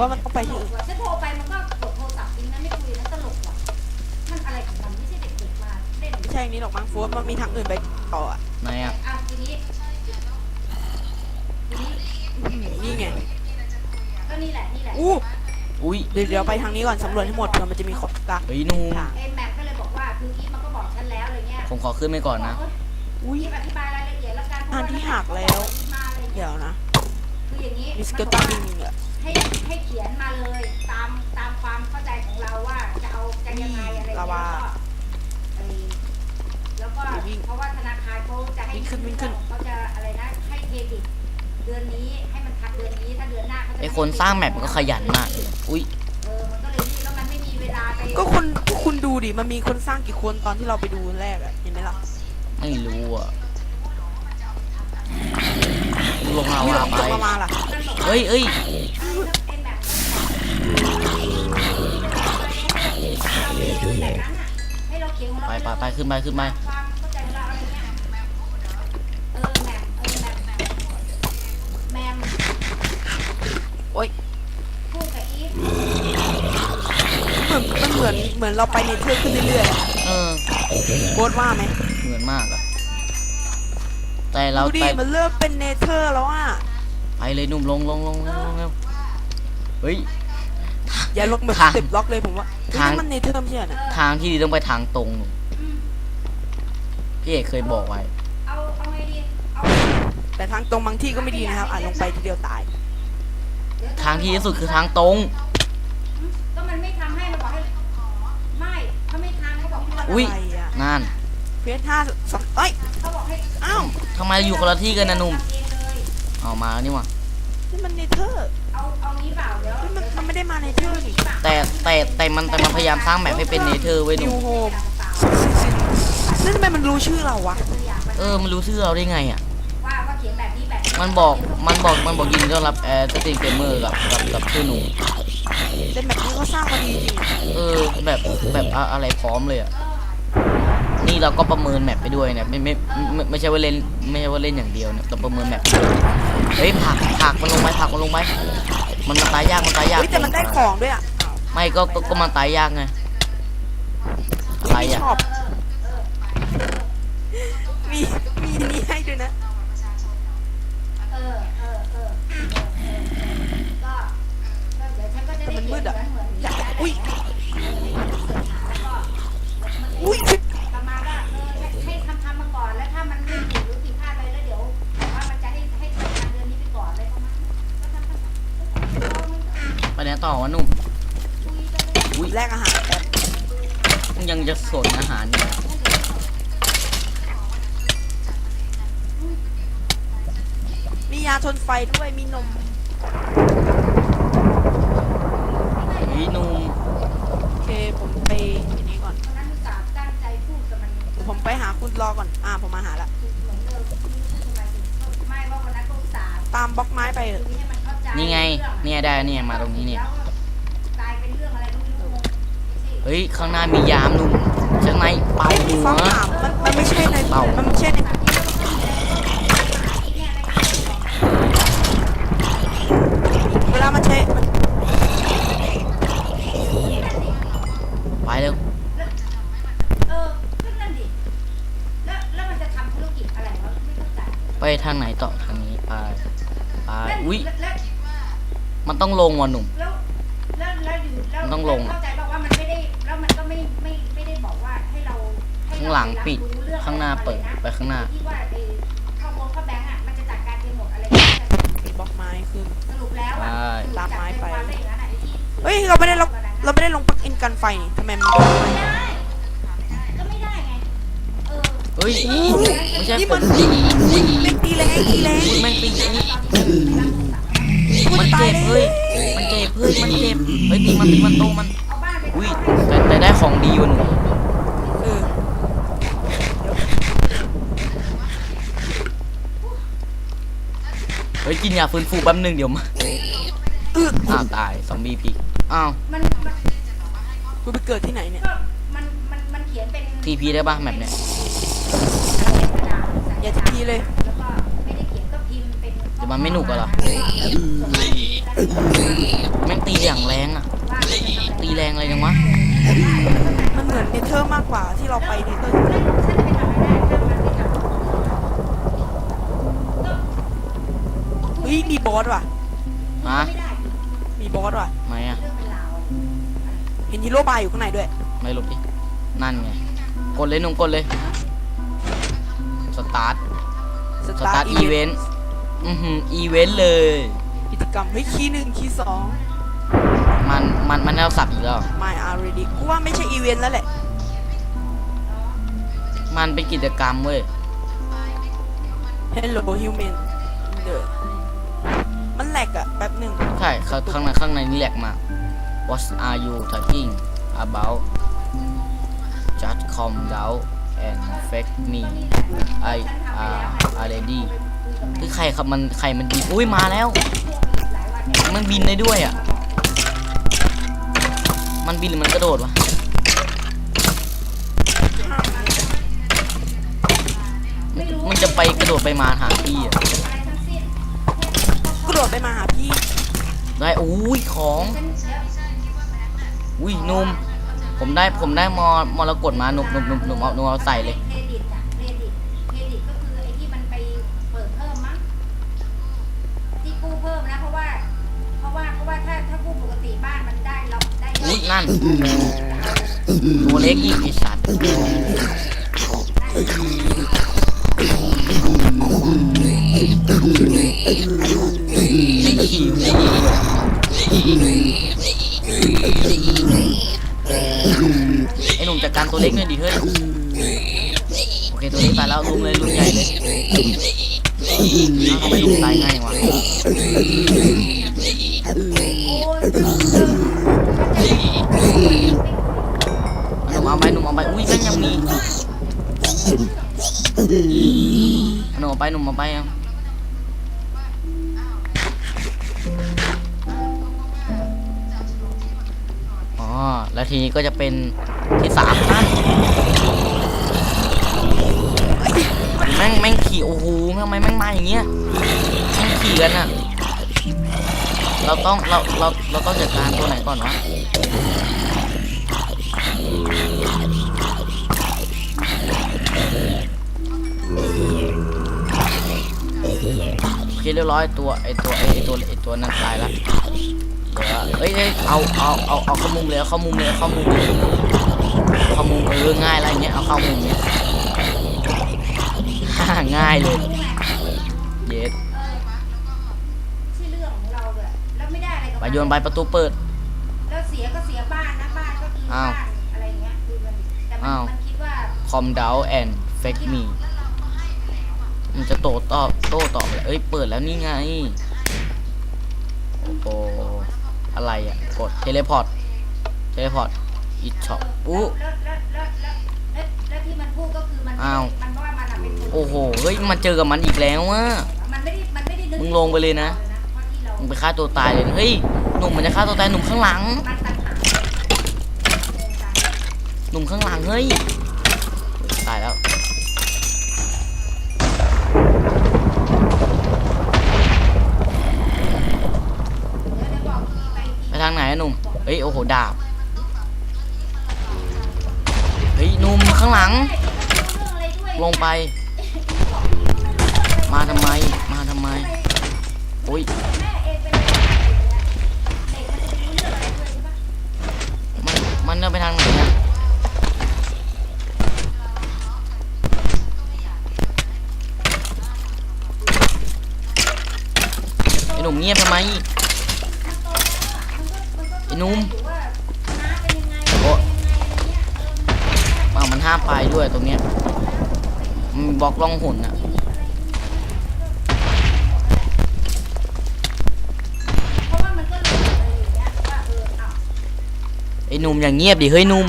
ว่ามันต้องไปที่อื่นฉันโทรไปมันก็กดโทรศัพท์ทิ้งนะไม่คุยแล้วตลกว่ะมันอะไรของมันไม่ใช่เด็กๆมาเล่นไม่ใช่อย่างนี้หรอกมั้งโฟร์มันมีทางอื่นไปต่ออะไหนอะอะทีนี้ทีนี้อืมนี่ไงก็นี่แหละนี่แหละอู้อุ้ยเดี๋ยวเดี๋ยวไปทางนี้ก่อนสำรวจให้หมดเผื่อมันจะมีคนกลางเฮ้ยหนูทางเอ็มแม็กก็เลยบอกว่าคืออีฟมันก็บอกฉันแล้วอะไรเงี้ยผมขอขึ้นไปก่อนนะบกเอุ้ยอีฟอธิบายรายละเอียดแล้วกันอันที่หักแล้วอีฟมาอะไรเงี้ยเดี๋ยวนะคืออย่างนี้มีสมันเกลบตัอนกจว่าริงๆอะ ให้ให้เขียนมาเลย ตามตามความเข้าใจของเราว่าจะเอากันยังไงอะไรเงี้ยลาวาแล้วก็เออแล้วก็วิ่งเพราะว่าธนาคารเขาจะให้วิ่งขึ้นวิ่งขึ้น เขาจะอะไรนะให้เครดิตเดือนนี้ให้มันทันเดือนนี้ถ้าเดือนหน้าเขาจะไอคนสร้างแมปมันก็ขยันมากเลยอุ้ยเออมันก็เลยนี่แล้วมันไม่มีเวลาไป ก็คุณก็คุณดูดิ มันมีคนสร้างกี่คนตอนที่เราไปดูแรกอะเห็นไหมล่ะไม่รู้อะลงลาอุ้ยวาลงไปจบมามาล่ะมันบ อกว่าเฮ้ยเฮ้ยไอ้แบบให้เราเขียนของเราไปไปไปขึ้นไปขึ้นไปความเข้าใจของเราอะไรเงี้ยเออแหม่มเออแหม่มแหม่มโอ๊ยพูดกับอีฟเหมือนมันเหมือนเหมือนเราไปในเทือกขึ้นเรื่อยๆอะเออ โบสว่าไหมเหมือนมากอะแต่เราดูดิไป มันเริ่มเป็นเนเธอร์แล้วอะ ไปเลยหนุ่มลงลงลงลงเร็วเฮ้ย อย่าลงแบบทางติดล็อกเลยผมว่าทางมันเนเธอร์ไม่ใช่นะทางที่ดีต้องไปทางตรงหนุ่มพี่เอกเคยบอกไว้ เอาเอาไงดี เอาแต่ทางตรงบางที่ก็ไม่ดีนะครับอ่านลงไปทีเดียวตาย ทางที่ดีที่สุดคือทางตรง ก็มันไม่ทำให้มันบอกให้ ไม่ถ้าไม่ทำเขาบอกให้เราอุ้ยอะไรอะ นั่นเฟสห้าสองเอ้ยเขาบอกให้ อ้าวทำไมอยู่คนละที่กันนะหนุ่ม เเลยเอามานี่ว่ะนี่มันเนเธอร์เอาเอางี้เปล่าเดี๋ยวนี่มันมันไม่ได้มาเนเธอร์นี่แต่แต่แต่มันแต่มันพยายามสร้างแมปให้เป็นเนเธอร์ไว้ยหนินุ่วมโฮมนั่นทำไมมันรู้ชื่อเราวะเออมันรู้ชื่อเราได้ไงอะ ว่าว่าเขียนแบบนี้แบบนี้มันบอกมันบอกมันบอกยินดีต้อนรับแอร์สตรีมเกมเมอร์กับกับกับชื่อหนุ่มเล่นแบบนี้เขาสร้างมาดีจริง เออแบบแบบอะอะไรพร้อมเลยอะ นี่เราก็ประเมินแมปไปด้วยเนี่ยไม่ไม่ไม่ไม่ใช่ว่าเล่นไม่ใช่ว่าเล่นอย่างเดียวเนี่ยต้องประเมินแมปเฮ้ยผักผักมันลงไปผักมันลงไปมันมันตายยากมันตายยากเฮ้ยแต่มันได้ของด้วยอะไม่ก็ก็ก็มันตายยากไงตายไม่ยากชอบมีมีนี่ให้ด้วยนะเออเออเออเออเออก็ก็เดี๋ยวฉันก็จะแต่ได้มันมืดอะเหมือนเหมือนอยากแล้วอุ้ยำมาก่อนแล้วถ้ามันไม่ผิดหรือผิดพลาดอะไรแล้วเดี๋ยวแต่ว่ามันจะให้ให้ทำงานเดือนนี้ไปก่อนอะไรประมาณนั้นก็ทำทำทำไปไหนต่อวะหนุ่มคุยกันเลยอุ้ยแลกอาหารแป๊บมึงยังจะสนอาหารอยู่มียาทนไฟด้วยมีนมเฮ้ยหนุ่มโอเคผมไป หาคุณรอก่อน อ่าผมมาหาละเหมือนเดิมไม่รู้ทำไมถึงไม่ว่าวันนั้นก็อุตส่าห์ตามบล็อกไม้ไปเถอะคุยให้มันเข้าใจนี่ไงเรื่องเนี่ยได้เนี่ยมาตรงนี้เนี่ยแล้วกลายเป็นเรื่องอะไรก็ไม่รู้งงสิเฮ้ยข้างหน้ามียามหนุ่มข้างในเป่าไอ้หัฟ้องวถามมันมันไม่ใช่ในเป่า มันไม่ใช่ในเวลามันใช้มัน ทางไหนต่อทางนี้ไปไปแล้วอุ้ยแล้วแล้วมันต้องลงว่ะหนุ่ม แล้วแล้วแล้วอยู่แล้วมันต้องลงอะ เข้าใจบอกว่ามันไม่ได้แล้วมันก็ไม่ไม่ไม่ได้บอกว่าให้เราให้ข้างเรหลังไปรับปิดรู้รื่องข้างหน้าอะไรเปิดนะไปข้างหน้า ที่ว่าไอ้ข้าวบงข้าวแบงค์อะมันจะจัดการเองหมดอะไรอย่างเงี้ยบล็อกไม้คือ สรุปแล้วอะไปสรุปตามไม้ไปจัดใจความด้อย่างนั้นอะไอ้ที่เฮ้ย เราไม่ได้ลงเราไม่ได้ลงปลั๊กอินกันไฟนี่ทำไมมันโดนไฟไม่ได้ก็ไม่ได้ไง เออเฮ้ยไม่ใช่นี่ผมัมนตีเล็กตีแรงตีแรงคุณแม่งตีอันนี้กูมันจะตายเจ็บเลเฮ้ยยมันเจ็บเฮ้ยมันเจ็บเฮ้ยตีมันตีมันโตมันเอาบ้านไปอุ้ยเข้าให้แต่แต่ได้ของดีว่ะหนูเออเฮ้ยกินยาฟื้นฟูแป๊บนึงเดี๋ยวมาเอออ้าวตายซอมบี้พีกอ้าวมันมันกูไปเกิดที่ไหนเนี่ยก็มันมันมันเขียนเป็นทีพีได้ป่ะแมปเนี่ย อย่าทีพีเลยแล้วก็ไม่ได้เขียนก็พิมพ์เป็นเดี๋ยวมันไม่หนุกอะเหรอเแม่งตีอย่างแรงอะว่ามันจะทำอะไรตีแรงอะไรยังวะมันเหมือนเนเธอร์มากกว่าที่เราไปเนเธอร์ฉันจะไปทำอะไรได้ถ้ามันไม่ทำเฮ้ยมีบอสว่ะฮะไม่ได้มีบอสว่ะไหมอะเรื่องเป็นราวเห็นฮีโร่บายอยู่ข้างในด้วย ไม่หลบดิ นั่นไง กดเลยหนุ่มกดเลยส ตาร์ทสสตาตาร์ร์ททอีอีเวเวนนต์ต์อือหืออีเวนต์เลย กิจกรรมเฮ้ยคีย์หนึ่งคีย์สองมันมันมันให้เราสับอีกแล้ว My already กูว่าไม่ใช่อีเวนต์แล้วแหละมันเป็นกิจกรรมเว้ย Hello human เดอมันแหลกอะแป๊บหนึ่งใช่ข้างข้างในข้างในนี่แหลกมาก What are you talking about just calm down and fake me I are already คือใครครับมันใครมันบินอุ้ยมาแล้ว มันบินได้ด้วยอะ มันบินหรือมันกระโดดวะมันจะไปกระโดดไปมาหาพี่อะอะไรทั้งสิ้นกระโดดไปมาหาพี่ได้อุ้ยของฉันเดี๋ยวอุ้ยหนุ่ม ผมได้ผมได้มอมรกตมาหนุ่มหนุ่มหนุ่มหนุ่มเอาหนุ่มเอาใส่เลยเครดิตอะเครดิตเครดิตก็คือไอ้ที่มันไปเปิดเพิ่มมั้งที่กู้เพิ่มนะเพราะว่า เพราะว่าเพราะว่าถ้าถ้ากู้ปกติบ้านมันได้เราได้อุ้ยนั่นตัวเล็กอีกไอสัตว์ไม่ขี่หัว ไอหนุ่มจัดการตัวเล็กหน่อยดิเฮ้ยโอเคตัวเล็กตายแล้วลุมเลยลุมใหญ่เลยอ้าวทำไมลุมตายง่ายวะโอ้ยหนุ่มเอาไปหนุ่มเอาไปอุ้ยแม่งยังมีหนุ่มเอาไปหนุ่มเอาไปเอ แล้วทีนี้ก็จะเป็นที่สามนั่นแม่งแม่งขี่โอ้โหทำไมแม่งมาอย่างเงี้ยแม่งขี่กันอะเราต้องเราเราเราต้องจัดการตัวไหนก่อนวะโอเคเรียบร้อยตัวไอตัวไอตัวไอตัวนั้นตายและเดี๋ยว เอ้ยเอ้ยเอาเอาเอาเอาเข้ามุมเลยเอาเข้ามุมเลยเอาเข้ามุมเลยเข้ามุมเออง่ายอะไรเงี้ยเอาเข้ามุมเนี้ยฮ่าง่ายเลยเย็ดชื่อเรื่องของเราเลยแล้วไม่ได้อะไรกับไปโยนไปประตูเปิดแล้วเสียก็เสียบ้านนะบ้านก็คืออ้าบ้าวนอะไรเงี้ยคือมันแต่มันอ้าวมันคิดว่า calm down and fake me มันจะโตตอบโต้ตอบเลยเอ้ยเปิดแล้วนี่ไงโอ้โห อะไรอะ กดเทเลพอร์ตเทเลพอร์ตอีช็อปอู้แล้วแล้วแล้วแล้วแล้วแล้วที่มันพูดก็คือมันไม่อ้าวได้มันว่ามันอะเป็นคนโอ้โหเฮ้ยมันเจอกับมันอีกแล้วว่ะ มันไม่ได้มันไม่ได้นึกมึงลงไปเลยนะเพราะที่เรามึงไปฆ่าตัวตายเลยเฮ้ยหนุ่มมันจะฆ่าตัวตายหนุ่มข้างหลัง มันต่างหากหนุ่มข้างหลังเฮ้ยตาย ฮ้ยโอ้โหดาบเฮ้ยนุ่มข้างหลัง ลงไป มาทำไมมาทำไมโอ้ยแม่เองเป็นอะไรเนี่ยเด็กมันจะไปรู้เรื่อไรด้วยใช่ปะมันมันจะไปทางไหนอะไอ้หนุ่มเงียบทำไม ไอ้นุ่มโอ้เอามันห้าปลายด้วยตรงเนี้ยมันบล็อกล่องหุ่นอะไอ้นุ่มอย่างเงียบดิเฮ้ยนุ่ม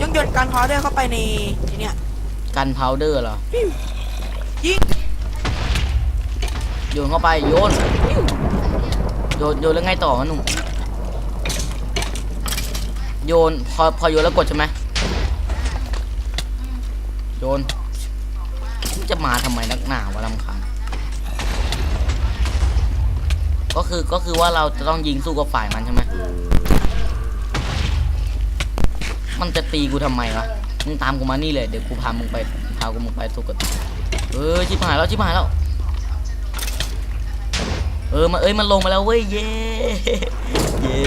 ยังหยดการคอาเดินเข้าไปใน กันพาวเดอร์เหรอยิงโยนเข้าไปโยนโยนโยนแล้วไงต่อวะหนุ่มโยนพอพอโยนแล้วกดใช่ไหมโยนมึงจะมาทำไมนักหนาวะลำคาญก็คือก็คือว่าเราจะต้องยิงสู้กับฝ่ายมันใช่ไหมมันจะตีกูทำไมวะ มึงตามกูมานี่เลยเดี๋ยวกูพามึงไปพากูมึงไปสู้กับเออชิบหายแล้วชิบหายแล้วเออมาเอ้ยมันลงมาแล้วเว้ยเย่เย่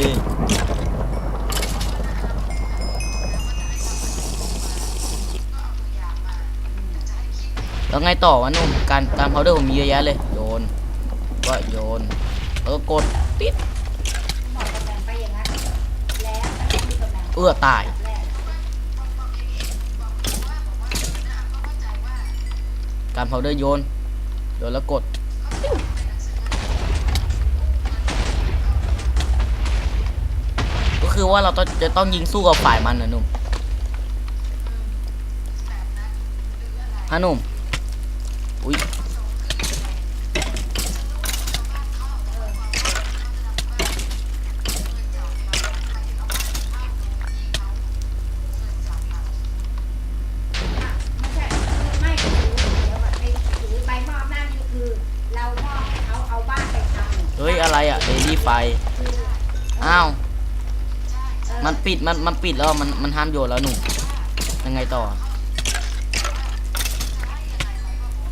แล้วไงต่อวะหนุ่มการการพาวเดอร์ผมมีเยอะแยะเลยโยนก็โยนแล้วก็กดปิดบอกตำแการพาวเดอร์โยนโยนแล้วกดก็คือว่าเราต้องจะต้องยิงสู้กับฝ่ายมันนะหนุ่มฮะหนุ่ม ปิดมันมันปิดแล้วมันมันห้ามโยนแล้วหนุ่มยังไงต่อ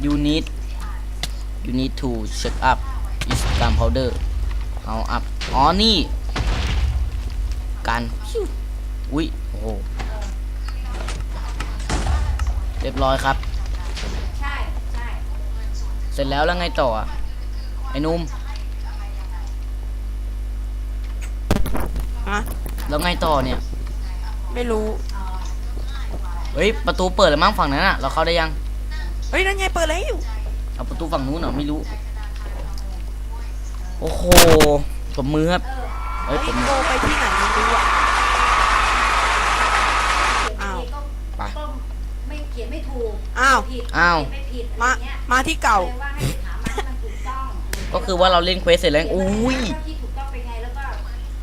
you need you need to check up is gunpowder เอา up อ๋อนี่การพิ้วอุ้ยโอ้โหเรียบร้อยครับใช่ใช่เสร็จแล้วแล้วไงต่ออะไอ้หนุ่ม ฮะ แล้วไงต่อเนี่ย ไม่รู้อ๋อเฮ้ยประตูเปิดแล้วมั้งฝั่งนั้นอะเราเข้าได้ยัง เฮ้ยนั่นไงเปิดแล้วเอาประตูฝั่งนู้นเหรอไม่รู้ โอ้โหผมมือครับเออเอ้ยเฮ้ยผมมือโกไปที่ไหนไม่รู้อะเขียนอ้าวดีก็ไปก็ไม่เขียนไม่ถูกอ้าวผิดอ้าวเขียนไม่ผิดอะไรมาเงี้ยมาที่เก่าเลยว่าให้ถามมันให้มันถูกต้องก็คือว่าเราเล่นเควสเสร็จแล้ว อุ้ย ที่ถูกต้องเป็นไงแล้วก็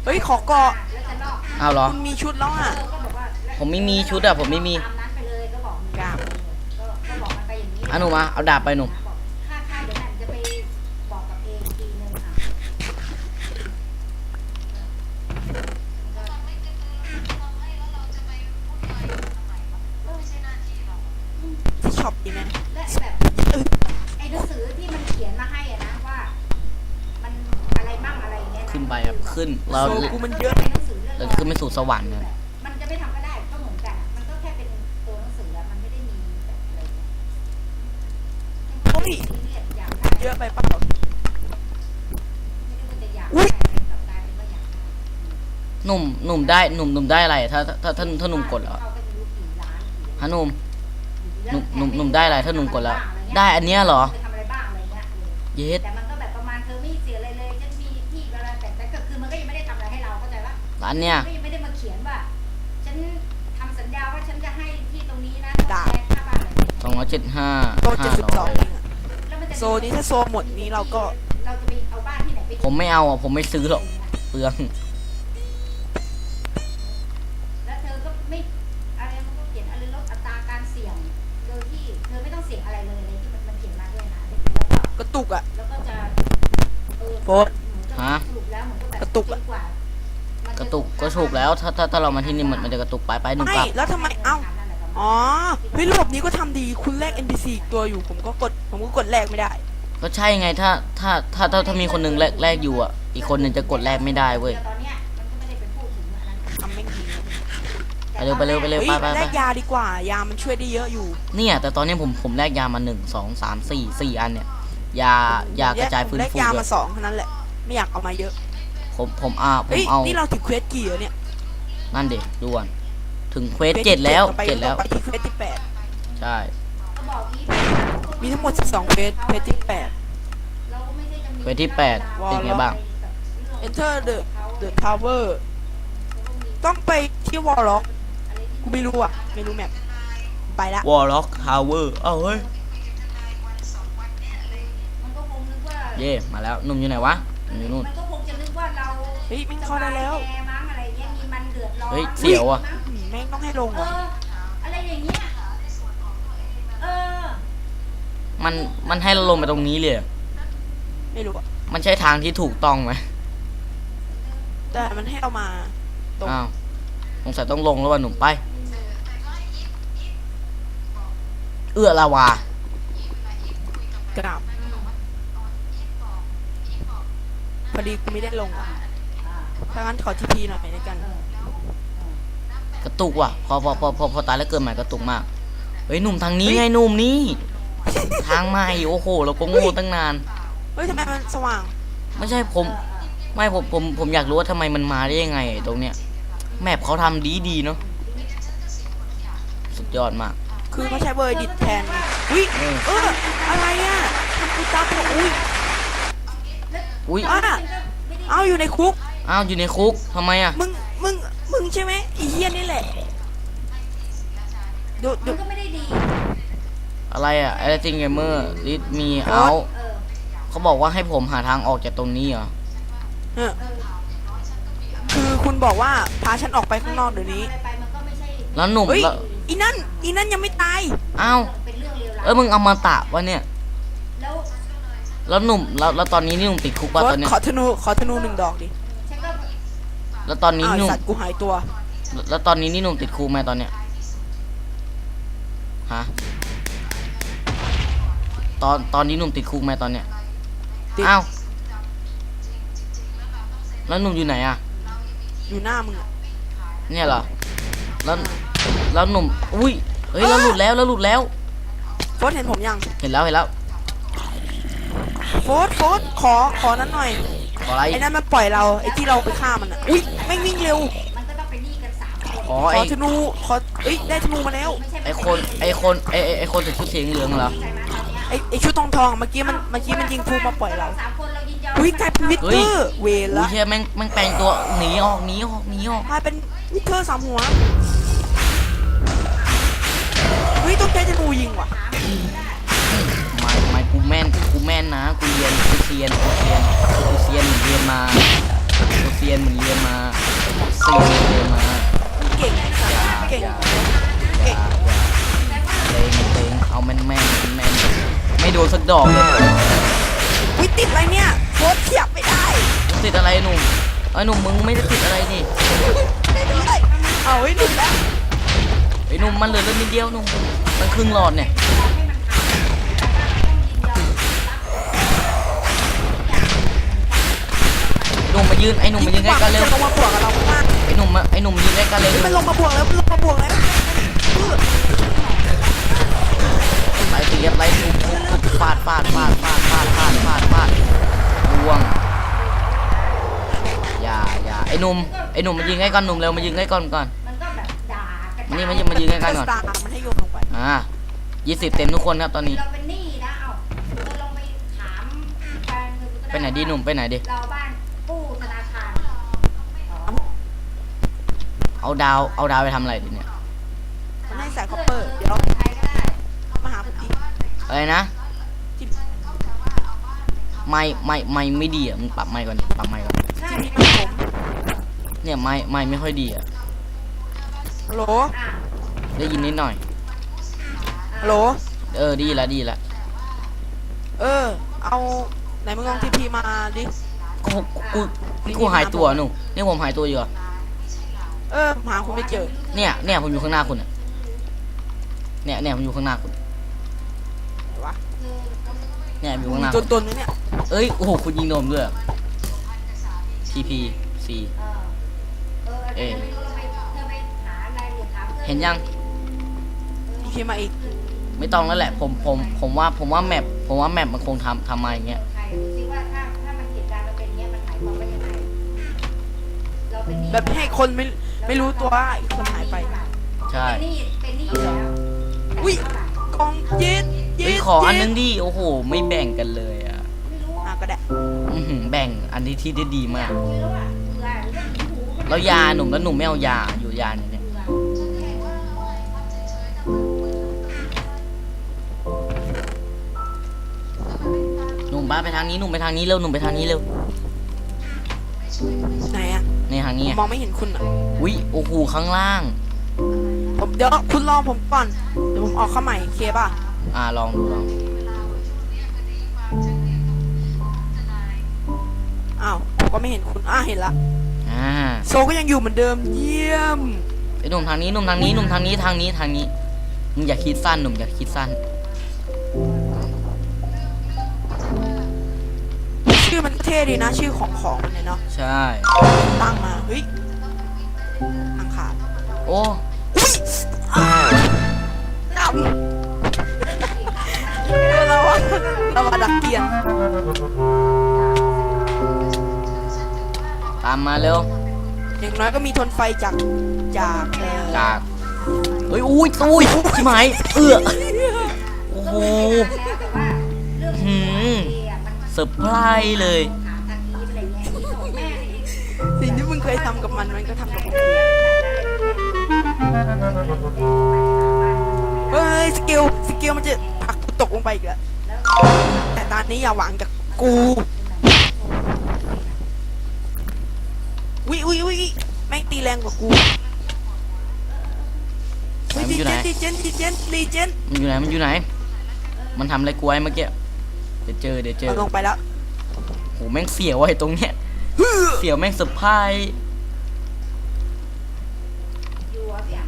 เฮ้ยขอเกาะแล้วจะลอก เอาเหรอ คุณมีชุดแล้วอะเออก็บอกว่าผมไม่มีชุดอะผมไม่มีตามนั้นไปเลยก็บอกกราบก็ก็บอกมันไปอย่างนี้อะหนูมาเอาดาบไปหนูบอกค่าค่าเดี๋ยวนั่นจะไปบอกกับเองอีกทีนึงอะที่ช็อปดีไหมและแบบไอ้หนังสือที่มันเขียนมาให้อะนะว่า มันอะไรบ้างอะไรอย่างเงี้ยะขึ้นไปครับขึ้น เรา โซกูมันเยอะเป็นหนังสื อเรื่องเราขึ้นไปสู่สวรรค์นะมันจะไม่ทำก็ได้ก็เหมือนกันอะมันก็แค่เป็นตัวหนังสืออะมันไม่ได้มีแบบอะไรเงี้ยเฮ้ยซีเรียสอยากได้เยอะไปเปล่าไม่ได้ว่าจะอยากอุ๊ได้ยอะไรกลับกลายเป็นว่าอยากได้หนุ่มหนุ่มได้หนุ่มหนุ่มได้อะไรถ้าถ้าถ้าถ้าหนุ่มกดแล้วเข้าไปไม่รู้กี่ล้านกี่ฮะหนุ่มล้าหนุ่มหนุ่มหนุ่มได้อะไรถ้าหนุ่มกดแล้ว ได้อันเนี้ยเหรอไปทำอะไรบ้างอะไรเงี้ยเนเนี้ยก็ยังไม่ได้มาเขียนว่าฉันทำสัญญาว่าฉันจะให้ที่ตรงนี้นะได้แลกค่าบ้านอะไรเนี่ยสองร้อยเจ็ดห้าโตห้าเจ็ดสิบสร้อองยเองอะแล้วมันจะโซนนี้ถ้าโซนหมดนี้เราก็ เราจะไปเอาบ้านที่ไหนไปผมไม่เอาอะผมไม่ซื้อหรอกเปลือง กระตุกก็ถูกแล้ว ถ้าถ้าถ้าเรามาที่นี่มันมันจะกระตุกไปไปหนุ่มไม่กลับแล้วทำไมเอ้าอ๋อเฮ้ยระบบนี้ก็ทำดีคุณแลก NPC อีกตัวอยู่ผมก็กด ผมก็กดแลกไม่ได้ ก็ใช่ไงถ้าถ้าถ้าถ้าถ้ามีคนหนึ่งแรกแรกอยู่อะอีกคนหนึ่งจะกดแรกไม่ได้เว้ยตอนเนี้ยมันก็ไม่ได้ไปพูดถึงอันนั้นทำแม่งดีนะไปเร็วไปเร็วไปเร็วเฮ้ยไปไปแลไปกยาดีกว่า ยามันช่วยได้เยอะอยู่เนี่ยแต่ตอนนี้ผมผมแลกยามาหนึ่งสองสามสี่สี่อันเนี่ยยายากระจายฟื้นแลกฟูยาด้วมายสองเท่านั้นแหละ ไม่อยากเอามาเยอะ ผมผมอ่าผเฮ้มยเอานี่เราถึงเควสกี่แล้วเนี่ยนั่นเด็ดูก่อนถึงเควสเจ็ดแล้วต่อไปเจ็ดแล้ว ต่อไปที่เควสที่แปดใช่ก็บอกนี้มีทั้งหมด12เควสเควสที่แปดเราก็ไม่ได้จะมีเควสที่แปดเป็นไงบ้าง Enter the the tower ต้องไปที่วอลล็อกกูไม่รู้อะ ไม่รู้แมปไปละ วอลล็อกทาวเวอร์เอ้าเฮ้ยมันก็คงนึกว่าเย่มาแล้วหนุ่มอยู่ไหนวะหนุ่มอยู่นู่น เราเฮ้ยมันเข้าได้แล้วสบยมั้งอะไรเงี้ยมีมันเดือดร้อนเฮ้ยเสียวอะอืมแม่งต้องให้ลงเอว่ะออะไรอย่างเงี้ยมัน มันให้เราลงไปตรงนี้เลยเหรอไม่รู้อะมันใช่ทางที่ถูกต้องไหมแต่มันให้เรามา ตรง อ้าวสงสัยต้องลงแล้วว่ะหนุ่มไป เอื้อลาวา กราบพอดีกูไม่ได้ลงอะ ถ้างั้นขอทีพีหน่อยในกันกระตุกว่ะ พอพอพอพอพอตายแล้วเกิดใหม่กระตุกมาก เฮ้ยหนุ่มทางนี้ไงหนุ่มนี่ ทางใหม่โอ้โห เราก็โง่ตั้งนาน เฮ้ยทำไมมันสว่าง ไม่ใช่ผม ไม่ผมผมผมอยากรู้ว่าทำไมมันมาได้ยังไงไอ้ตรงเนี้ย แมปเขาทำดีดีๆเนาะ สุดยอดมาก คือเขาใช้เบอร์ดิดแทนไงอุ้ยเออเอออะไรอะทำกูตาบอดอุ้ยอุ้ยอะเอาอยู่ในคุก อ้าวอยู่ในคุกทำไมอะ มึง มึง มึงใช่ไหมไอ้เหี้ยนี่แหละ ดูมัดูนก็ไม่ได้ดี อะไรอะ Everything Gamer Lead Me โอ๊ย Out เออ เขาบอกว่าให้ผมหาทางออกจากตรงนี้เหรอเออคือคุณบอกว่าพาฉันออกไปข้างนอกเดี๋ยวนี้ ไปๆมันก็ไม่ใช่แล้วหนุ่มเฮ้ย แล้วอีนั่น อีนั่นยังไม่ตาย อ้าวเป็นเรื่องเลวร้ายเอ้ยมึงเอามาตะวะเนี่ย แล้วแล้วหนุ่มแล้วแล้วตอนนี้นี่หนุ่มติดคุกป่ะขอตอนเนี้ยขอธนู ขอธนูหนึ่งดอกดิฉันก็ แล้วตอนนี้อ้าวหนุ่มสัตว์กูหายตัว แล้วตอนนี้นี่หนุ่มติดคุกไหมตอนเนี้ยฮะตอนตอนนี้หนุ่มติดคุกไหมตอนเนี้ยติด อ้าวแล้วหนุ่มอยู่ไหนอะ อยู่หน้ามึงอะเนี่ยเหรอ แล้วแล้วหนุ่ม อุ้ย เฮ้ยเราหลุดแล้วเราหลุดแล้ว โฟสเห็นผมยัง เห็นแล้วเห็นแล้ว โฟสโฟสขอขอนั้นหน่อยข ออะไร ไอ้นั่นมันปล่อยเราไอ้ที่เราไปฆ่ามันอะอุ้ยแม่งวิ่งเร็ว มันก็ต้องไปนี่กันสามคนอ๋อ ขไออธนูขอเอ้ยได้ธนูมาแล้ว ไม่ใช่ไอคน ไอคน ไอไอ้ไอคนใส่ชุดสีเหลืองๆเหรอ ใช่ไหมตอนเนี้ยไอ้ไอ้ชุดทองทองๆเมื่อกี้มันเมื่อกี้มันยิงฟูมาปล่อยเราสามคนเรายินยอมอุ้ยกลายเป็นวิกเตอร์เวอุ้ละยเชี่ยแม่งแม่งแปลงตัวหนีออกหนีออกหนีออกกลายเป็นวิกเตอร์สามหัวเฮ้ยต้องใช้ธนูยิงว่ะไม่ไม่กูแม่นกูแม่นนะกูเรียนกูเซียนกูเซียนกูเซียนเหมือนเรียนมากูเซียนเหมือนเรียนมาเซียนเหมือนเรียนมาเก่งอย่าเก่งอย่าอย่าอย่าเต็งเต็งเอาแม่นแม่นแม่นไม่โดนสักดอกเลยวิติดอะไรเนี่ยโคตรเทียบไม่ได้ติดอะไรหนุ่มไอ้ยหนุ่มมึงไม่ได้ติดอะไรนี่ไม่ได้เอาไว้หนุ่มแล้วไอ้ยหนุ่มมันเหลือเรื่องนิดเดียวหนุ่มมันครึ่งหลอดเนี่ย หนุ่มมายืนไอ้หนุ่มมายืนใกล้กันเร็วจะลงมาบวกกับเรามากไอ้หนุ่มมาไอ้หนุ่มมายืนใกล้กันเร็วมันลงมาบวกแล้วมันลงมาบวกแล้วไล่ตีไล่ทุบทุบทุบฟาดฟาดฟาดฟาดฟาดฟาดฟาดฟาดล่วงอย่าอย่าไอ้หนุ่มไอ้หนุ่มมายืนใกล้ก่อนหนุ่มเร็วมายืนใกล้ก่อนก่อนมันก็แบบด่ากันมานี่มายืนมายืนใกล้กันก่อนสตาร์มันให้โยนลงไปอ่ายี่สิบเต็มทุกคนครับตอนนี้เราเป็นหนี้นะเอาเราลองไปถามแฟนเธอก็ไปไหนดีหนุ่มไปไหนดีเราบ้านกู้ธนาคาร เอาดาวเอาดาวไปทำอะไรดีเนี่ยมันให้ใส่คอปเปอร์เดี๋ยวใครก็ได้มาหาผมดิอะไรนะที่ไม่ไม่ไม่ไม่ดีอะมึงปรับไม่ก่อนดิปรับไม่ก่อนใช่ที่มีผมเนี่ยไม่ไม่ไม่ค่อยดีอะฮัลโหลอะได้ยินนิดหน่อย ฮัลโหล เออดีแล้วดีแล้วเออ เอาไหนมึงลองทีพีมาดิกูกูนี่กูหายตัวหนุ่มนี่ผมหายตัวอยู่อะ เออหาคุณไม่เจอ เนี่ยเนี่ยผมอยู่ข้างหน้าคุณอะเนี่ยเนี่ยผมอยู่ข้างหน้าคุณวะ เนี่ยผมอยู่ข้างหน้าตัคุวณตนๆเนี่ย เอ้ยโอ้โหคุณยิงโดนด้วย TP C เออเออเธอไม่รู้เราไปเธอไปหารายละเอียดถามเพื่อนเห็นยังทีพีมาอีกไม่ต้องแล้วแหละ ผมผมผมว่าผมว่าแมปผมว่าแมปมันคงทำทำมาอย่างเงี้ยใครดูซิว่าถ้าถ้ามันเหตุการณ์มันเป็นอย่างเงี้ยมันหมายความว่ายังไงเราเป็นหนี้แบบให้คนไม่ ไม่รู้ตัวว่าอีกคนหายไป ใช่เป็นหนี้เป็นหนี้อยู่แล้วแต่อุ๊ยเท่าไหร่กองเย็ดเย็เฮ้ยดขออันนึเย็งดดิโอ้โห ไม่แบ่งกันเลยอะไม่รู้อะก็ได้อือหือแบ่งอันที่ที่ได้ดีมาก คุยแล้วอะเบื่อเรื่องหูก็ไม่แล้วยาหนุ่มแล้วหนุ่มไม่เอายาอยู่ยาเนี่ยเนี่ยเบื่อหนุ่มบ้าไปทางนี้หนุ่มไปทางนี้เร็วหนุ่มไปทางนี้เร็วไหนอะในทางนี้มองไม่เห็นคุณอะอุ้ยโอ้โหข้างล่าง ผมเดี๋ยวคุณลองผมก่อนเดี๋ยวผมออกเข้าใหม่เคป่ะอ่าลองดูลองอ้าวผมก็ไม่เห็นคุณอ้าเห็นละอ่าโซก็ยังอยู่เหมือนเดิมเยี่ยมไอหนุ่มทางนี้หนุ่มทางนี้หนุ่มทางนี้ทางนี้ทางนี้มึงอย่าคิดสั้นหนุ่มอย่าคิดสั้น ท่ดีนะชื่อของของมันเนี่ยเนาะใช่ ตั้งมาเฮ้ยทางขาดโอ้อุ้ยอ้าวดำเราว่าเราว่าดักเกียนตามมาเร็วอย่างน้อยก็มีทนไฟจากจากเอ่อจากเฮ้ยอุ้ยอุ้ยชิบหายเอื้อโอ้โหแต่ว่าเรื่องหืมเอะมันเซอร์ไพรส์เลย เคยทำกับมันมันก็ทำกับกูเฮ้ยสกิลสกิลมันจะผลักกูตกลงไปอีกแล้วแต่ตอนนี้อย่าหวังจากกูวิวิวิแม่งตีแรงกว่ากูเฮ้ยไหนมันดีอยู่เจไหน นดีเจนดีเจนดีเจนมันอยู่ไหน มันอยู่ไหน มันทำอะไรกล้วยเมื่อกี้ เดี๋ยวเจอ เดี๋ยวเจอ เอาลงไปแล้ว โห แม่งเสียวว่ะไอ้ตรงเนี้ย เสียวแม่งเซอร์ไพรส์อยู่อะพี่อะ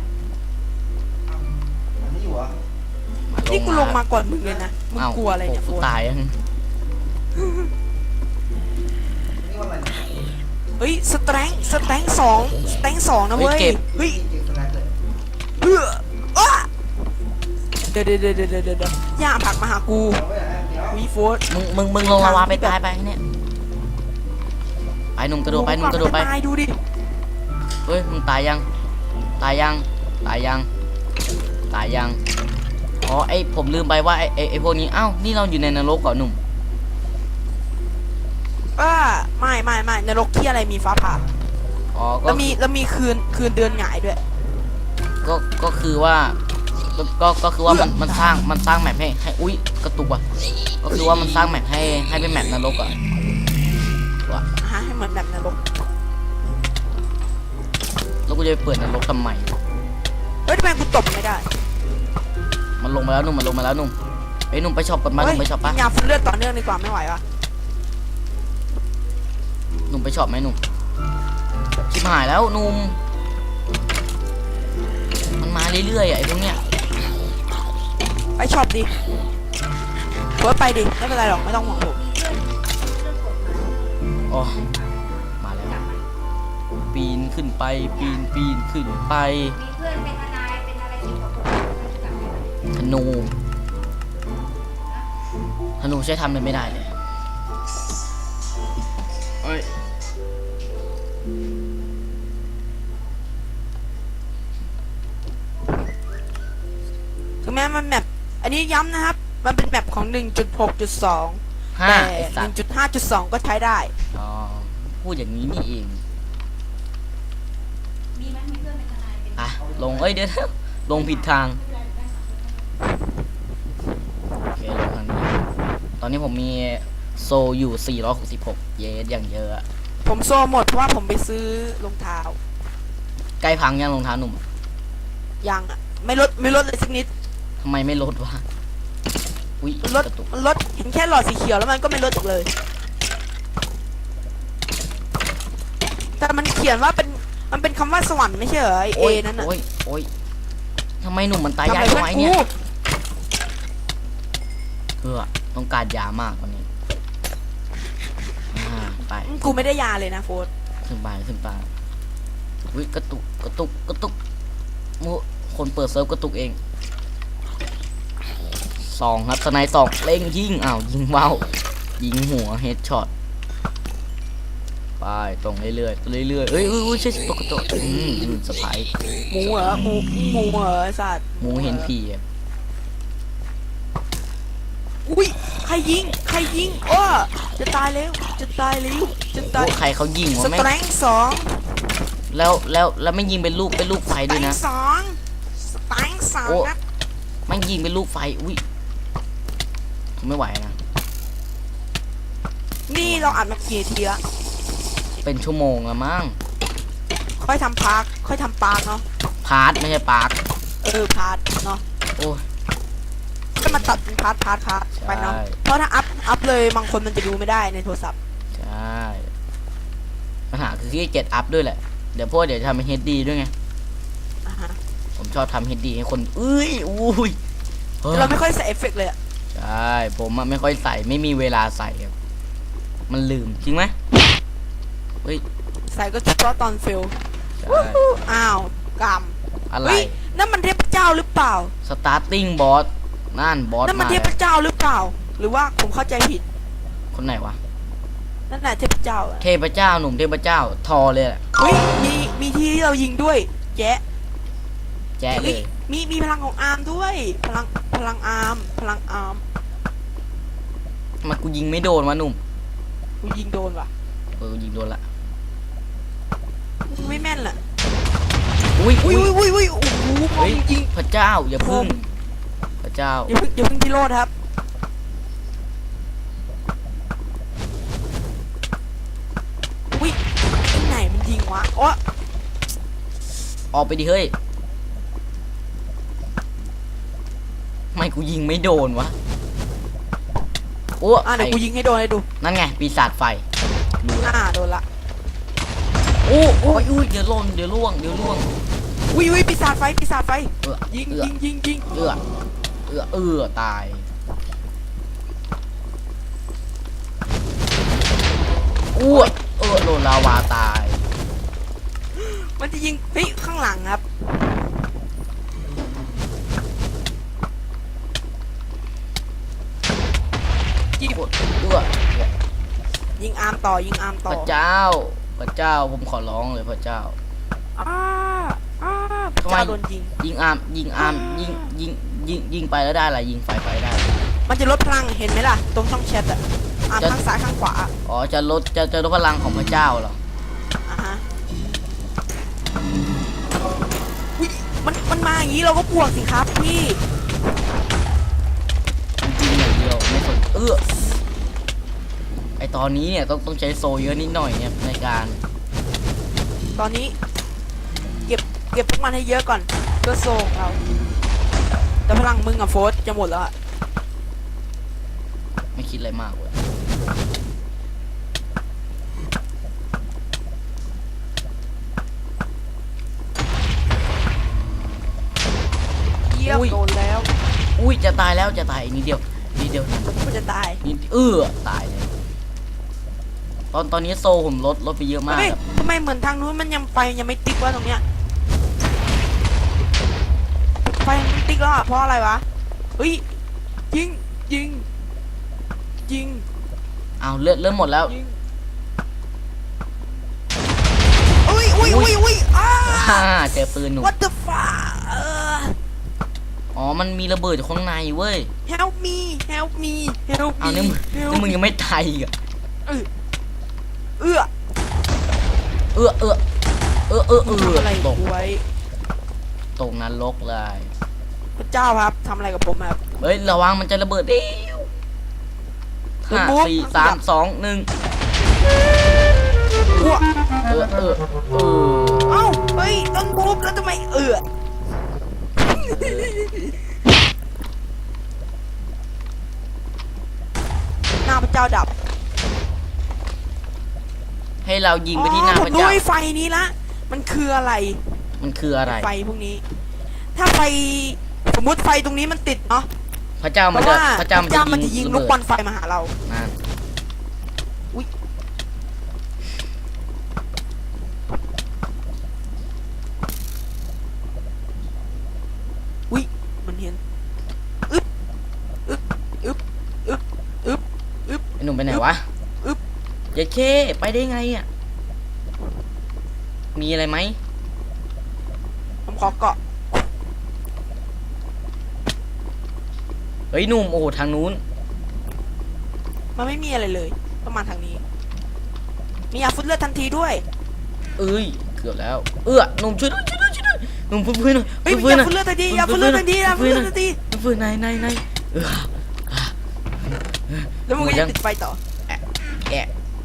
อันนี้อยู่เหรอนี่กูลงมาก่อนมึงเลยนะ มึงเอ้ากลัวอะไรเนี่ยโกูโฟนตายยังนี่ว่ามันเฮ้ยสแตงสแตงสองสแตงสองนะเว้ย เฮ้ยจริงๆสแน็คเลยเอออ้าเดี๋ยวเดี๋ยวเดี๋ยวเดี๋ยวเดี๋ยวย่าผลักมาหากูเอาไว้ไหนเดี๋ยววีโฟสมึงมึงมึงลงลาวาไปตายไปเนี่ย ไปหนุ่มกระโดดไปหนุ่มกระโดดไปตายดูดิเฮ้ยมึงตายยัง ตายยัง ตายยัง ตายยัง อ๋อไอผมลืมไปว่าไอไอไอพวกนี้อ้าวนี่เราอยู่ในนรกเหรอหนุ่มอ่าไม่ไม่ไม่นรกที่อะไรมีฟ้าผ่าอ๋อก็แล้วมีแล้วมีคืนคืนเดือนหงายด้วย ก็ก็คือว่าก็ก็ก็คือว่ามันมันสร้างมันสร้างแมปให้ให้อุ้ยกระตุกว่ะก็คือว่ามันสร้างแมปให้ให้เป็นแมปนรกอะ ว่ะฮะให้เหมือนแบบนรกแล้วกูจะไปเปิดนรกทำไมเฮ้ยทำไมกูตบไม่ได้มันลงมาแล้วหนุ่มมันลงมาแล้วหนุ่มไอ้ยหนุ่มไปช็อปก่อนมาหเฮ้นุ่ยมไปช็อปปะกินยาฟุ้นเลือดต่อเนื่องดีกว่าไม่ไหววะหนุ่มไปช็อปไหมหนุ่มชิบหายแล้วหนุ่มมันมาเรื่อยๆอะไอ้พวกเนี้ยไปช็อปดิเฟิร์สไปดิไม่เป็นไรหรอกไม่ต้องห่วงผม อ๋อมาแล้ว ปีนขึ้นไป ปีนปีนขึ้นไปมีเพื่อนเป็นทนายเป็นอะไรเกี่ยวกับกฎหมายกับธนูธนูใช้ทำอะไรไม่ได้เลยเอ้ยถึงแม้มันแมปอันนี้ย้ำนะครับ มันเป็นแมปของ 1.6.2 ห้าแต่ไอ้สัตว์1.5.2ก็ใช้ได้ อ๋อพูดอย่างนี้นี่เองมีไหมมีเพื่อนเป็นทนายเป็นอะลงเอ้ยเดี๋ยว ลงผิดทางโอเคลงทางนี้ตอนนี้ผมมีโซอยู่ 466 เยสอย่างเยอะอะผมโซหมดเพราะว่าผมไปซื้อรองเท้าใกล้พังยังรองเท้าหนุ่มยังอะไม่ลดไม่ลดเลยสักนิด ทำไมไม่ลดวะ อุ้ยมันลดกระตุกมันลดเห็นแค่หลอดสีเขียวแล้วมันก็ไม่ลดอีกเลย แต่มันเขียนว่าเป็นมันเป็นคำว่าสวรรค์ไม่ใช่เหรอไอเอโอ้ยนั่นน่ะโอ้ยโอ้ยทำไมหนุ่มมันตายทำยาไมกจัเพื่งอนวะไอ้กูเนี่ยเพื่อต้องการยามากกว่านี้อ่าไปกูไม่ได้ยาเลยนะโฟร์ขึ้นไปขึ้นไปอุ้ยกระตุกกระตุกกระตุกโมคนเปิดเซิร์ฟกระตุกเอง สองครับสไนสองเล่งยิงอ้าวยิงเว้ายิงหัวเฮดช็อตไปตรงเรื่อยๆเรื่อยๆเอ้ยเอ้ยเอ้ยใช่ตกตุกอืมยืนสไปหมูเหรอหมูหมูเหรอสัตว์หมูเห็นผีอุ้ยใครยิงใครยิงโอ้จะตายแล้วจะตายแล้วจะตาโอ้ยใครเขายิงวะแม่แตงรงสองแล้วแล้วแล้วไม่ยิงเป็นลูกเป็นลูกไฟด้วยนะสองสแตรงสองครับไม่ยิงเป็นลูกไฟอุ้ย ไม่ไหวนะ นี่เราอัดมากี่ทีละเป็นชั่วโมงละมั้ง ค่อยทำพาร์คค่อยทำปาร์คเนาะ พาร์ทไม่ใช่ปาร์คเออพาร์คเนาะโอ้ย ก็มาตัดเป็นพาร์ทพาร์ทพาร์ทไปเนาะใช่เพราะถ้าอัพอัพเลยบางคนมันจะดูไม่ได้ในโทรศัพท์ ใช่ปัญหาคือขี้เกียจอัพด้วยแหละ เดี๋ยวพวกเดี๋ยวจะทำเป็นเฮดดีด้วยไง อ่าฮะผมชอบทำเฮดดีให้คน เอ้ยอุ้ยเฮ้ย เราไม่ค่อยใส่เอฟเฟกต์เลยอะ ใช่ผมอะไม่ค่อยใส่ไม่มีเวลาใส่ครับมันลืมจริงไหมเฮ้ยใส่ก็เฉพาะตอนฟิลใช่วู้ฮู้อ้าวกรรมอะไรเฮ้ยนั่นมันเทพเจ้าหรือเปล่าสตาร์ติ้งบอสนั่นบอสนั่นมันมาเทพเจ้าหรือเปล่า หรือว่าผมเข้าใจผิดคนไหนวะนั่นแหละเทพเจ้าอะเทพเจ้าหนุ่มเทพเจ้าทอเลยแหละเฮ้ยมีมีที่ที่เรายิงด้วยแจ๊ะแจ๊ะเลเฮ้ยย มีมีพลังของอาร์มด้วย พลังพลังอาร์มพลังอาร์มทำไมากูยิงไม่โดนวะหนุ่มกูยิงโดนว่ะเออยิงโดนละไม่แม่นล่ะอุ้ยอุ้อุ้ยยอุ้ยอุ้ยอุ้ยโอ้โหพอเฮ้ยจริง พระเจ้าอย่าพึ่งผมพระเจ้าอย่าเพิ่งอย่าเพิ่งพิโรธครับ อุ้ยที่ไหนมันยิงวะโอ้ออกไปดิเฮ้ยทำไม่ กูยิงไม่โดนวะโอ้อะเดี๋ยวกูยิงให้โดนให้ดูนั่นไงปีศาจไฟรู้ละอ่าโดนละโอ้โอ้ยอุ้ยเดี๋ยวล่วงเดี๋ยวล่วงเดี๋ยวล่วงอุ้ยอุ้ยปีศาจไฟปีศาจไฟเออยิงเอื้อยิงยิงยิงเอื้อเอื้อเอื้อตายอ้วเออโดนลาวาตาย มันจะยิงเฮ้ยข้างหลังครับ ยิงเอื้อยิงอาร์มต่อยิงอาร์มพต่อระเจ้า พระเจ้าผมขอร้องเลยพระเจ้า อ้าอ้าพทำระไมเจ้าโดนยิง ยิงอาร์มยิงอาร์มยิงยิงยิงยิงไปแล้วได้อะไรยิงไฟไปได้ มันจะลดพลังเห็นไหมล่ะ ตรงช่องแชทอะอาร์มจะ ข้างซ้ายข้างขวาอ๋อจะลดจะจะลดพลังของพระเจ้าเหรออ่าฮะอุ๊ยมันมันมาอย่างนี้เราก็บวกสิครับพี่ เอื้อไอตอนนี้เนี่ยต้องต้องใช้โซเยอะนิดหน่อยเนี่ยในการตอนนี้ เก็บเก็บพวกมันให้เยอะก่อนเพื่อโซของเรา แต่พลังมึงอะโฟสจะหมดแล้วอะไม่คิดอะไรมากเว้ยเยี่ยมโดนแล้ว อุ้ยจะตายแล้วจะตายอีกนิดเดียว นิดเดียวมันจะตาย นิดเอื้อตายเลยตอนตอนนี้โซผมลดลดไปเยอะมากเฮ้ยครับทำไมเหมือนทางนู้นมันยังไฟยังไม่ติ๊กวะตรงเนี้ยไฟยังไม่ติ๊กแล้วอะเพราะอะไรวะเฮ้ยยิงยิงยิงเอาเลือดเริ่มหมดแล้วยิงอุ้ยอุ้ยอุ้ยอุ้ยอ้าฮ่าเจอปืนหนุ่ม what the fuck เออ อ๋อ มันมีระเบิดอยู่ข้างในเว้ย help me help me help เอา me นี่มึง help นี่มึงยังไม่ตายอีกอะเออเอื้อเอื้อเอื้อเอื้อเอื้อเอื้อทำอะไรตกไว้ตกนรกเลย พระเจ้าครับทำอะไรกับผมครับ เฮ้ย ระวังมันจะระเบิดเดียวห้าระเบิด สี่สามสองหนึ่งอ้วกเออเออเออ เอ้าเฮ้ยต้นทุบแล้วทำไมเอื้อ หน้าพระเจ้าดับให้เรายิงไปที่หน้าอ๋อพผระมรู้เจ้าไอ้ไฟนี้ละ มันคืออะไร มันคืออะไร ไฟพวกนี้ ถ้าไฟสมมติไฟตรงนี้มันติดเนาะพระเจ้าเพมันราะจะว่าพระเจ้าพมันระเจ้ามันจะจะยิยิงงระลูกเบิดบอลไฟมาหาเรา นั่น อุ้ยมันเห็น อึ๊บ อึ๊บ อึ๊บ อึ๊บ อึ๊บ อึ๊บ ไอ้หนุ่มไปไหนวะอึ๊บเจ๊เคไปได้ไงอะ มีอะไรไหม ผมขอเกาะเฮ้ยหนุ่มโอ้โหทางนู้น มันไม่มีอะไรเลย ประมาณทางนี้ มียาฟุตเลือดทันทีด้วย เอ้ย เกือบแล้ว เอื้อหนุ่มช่วยด้วยช่วยด้วยช่วยด้วยหนุ่มฟื้นๆหน่อยเฮ้ยมีฟื้นๆหยาน่อย ฟุตเลือดทันทียาฟุตเลือดทันทียาฟุตเลือดทันที ฟื้นๆในในในเออ แล้วมึงก็ยัยังงติดไฟต่อแอะ